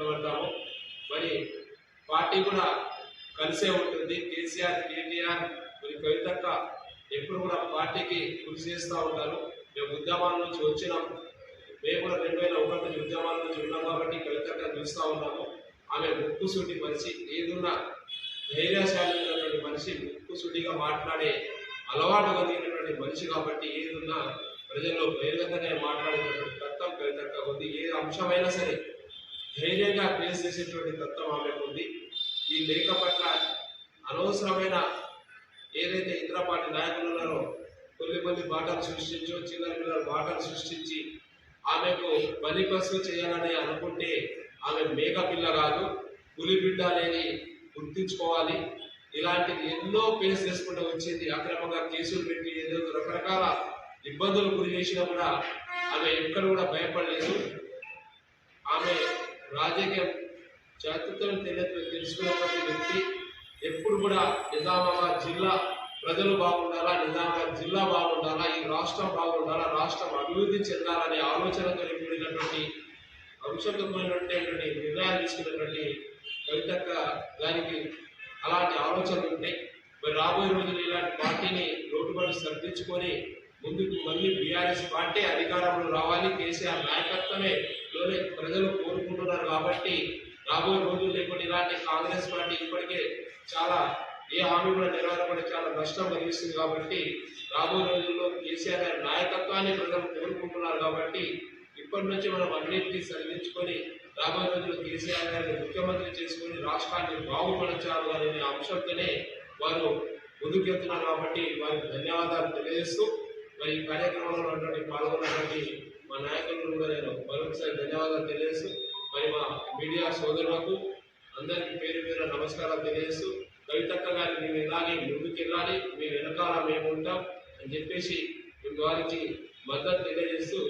నిలబడతాము మరి పార్టీ కూడా కలిసే ఉంటుంది. కేసీఆర్ కేటీఆర్ మరి కవితక్క ఎప్పుడు కూడా పార్టీకి కృషి చేస్తూ ఉంటారు. మేము ఉద్యమాల నుంచి వచ్చినాం. మేము కూడా రెండు వేల ఒకటి నుంచి ఉద్యమాల నుంచి ఉన్నాం కాబట్టి కవితక్క చూస్తూ ఉన్నాము. ఆమె ముక్కు సూటి మనిషి. ఏదున్నా ధైర్యశాలి మనిషి ముక్కు సూటిగా మాట్లాడే అలవాటు కలిగినటువంటి మనిషి కాబట్టి ఏదున్నా ప్రజల్లో బహిరంగంగానే మాట్లాడేటటువంటి తత్వం కవితక్క ఉంది. ఏ అంశమైనా సరే ధైర్యంగా ఫేస్ చేసేటువంటి తత్వం ఆమెకు ఉంది. ఈ లేఖ పట్ల అనవసరమైన ఏదైతే ఇతర నాయకులు ఉన్నారో కొన్ని మంది బాటలు సృష్టించో చిన్న పిల్లల బాటలు సృష్టించి ఆమెకు బలిపసు చేయాలని అనుకుంటే ఆమె మేక పిల్ల కాదు పులి బిడ్డ అనేది గుర్తించుకోవాలి. ఇలాంటివి ఎన్నో ఫేస్ చేసుకుంటూ వచ్చింది. అక్రమంగా కేసులు పెట్టి ఏదో రకరకాల ఇబ్బందులు గురి చేసినా కూడా ఆమె ఎక్కడ కూడా భయపడలేదు. రాజకీయం చాతుత్వం తెలియ తెలుసుకున్నటువంటి వ్యక్తి ఎప్పుడు కూడా నిజామాబాద్ జిల్లా ప్రజలు బాగుండాలా నిజామాబాద్ జిల్లా బాగుండాలా ఈ రాష్ట్రం బాగుండాలా రాష్ట్రం అభివృద్ధి చెందాలనే ఆలోచనతో కూడినటువంటి అంశంతో కూడినటువంటి నిర్ణయాలు తీసుకున్నటువంటి కవితక్క దానికి అలాంటి ఆలోచనలు ఉంటాయి. మరి రాబోయే రోజులు ఇలాంటి పార్టీని లోటుబడి సర్దించుకొని ముందుకు మళ్ళీ బీఆర్ఎస్ పార్టీ అధికారంలో రావాలి. కేసీఆర్ నాయకత్వమే లోనే ప్రజలు కోరుకుంటున్నారు కాబట్టి రాబోయే రోజులు లేకుండా ఇలాంటి కాంగ్రెస్ పార్టీ ఇప్పటికే చాలా ఏ హామీ కూడా నెరవేరకుండా చాలా నష్టం కలిగిస్తుంది కాబట్టి రాబోయే రోజుల్లో కేసీఆర్ గారి నాయకత్వాన్ని ప్రజలు కోరుకుంటున్నారు కాబట్టి ఇప్పటి నుంచి మనం అన్నింటినీ సరిదించుకొని రాబోయే రోజుల్లో కేసీఆర్ గారిని ముఖ్యమంత్రి చేసుకొని రాష్ట్రాన్ని బాగుపరచాలి అనే అంశంతోనే వారు ముందుకెళ్తున్నారు కాబట్టి వారికి ధన్యవాదాలు తెలియజేస్తూ మరి ఈ కార్యక్రమంలో ఉన్నటువంటి పాల్గొన్నటువంటి నాయకులను కూడా నేను మరొకసారి ధన్యవాదాలు తెలియజేస్తూ మరి మా మీడియా సోదరులకు అందరికీ పేరు పేరు నమస్కారాలు తెలియజేస్తూ కవితక్క గారి మేము ఇలాగే ముందుకెళ్ళాలి మేము వెనకాల మేము ఉంటాం అని చెప్పేసి వారికి మద్దతు తెలియజేస్తూ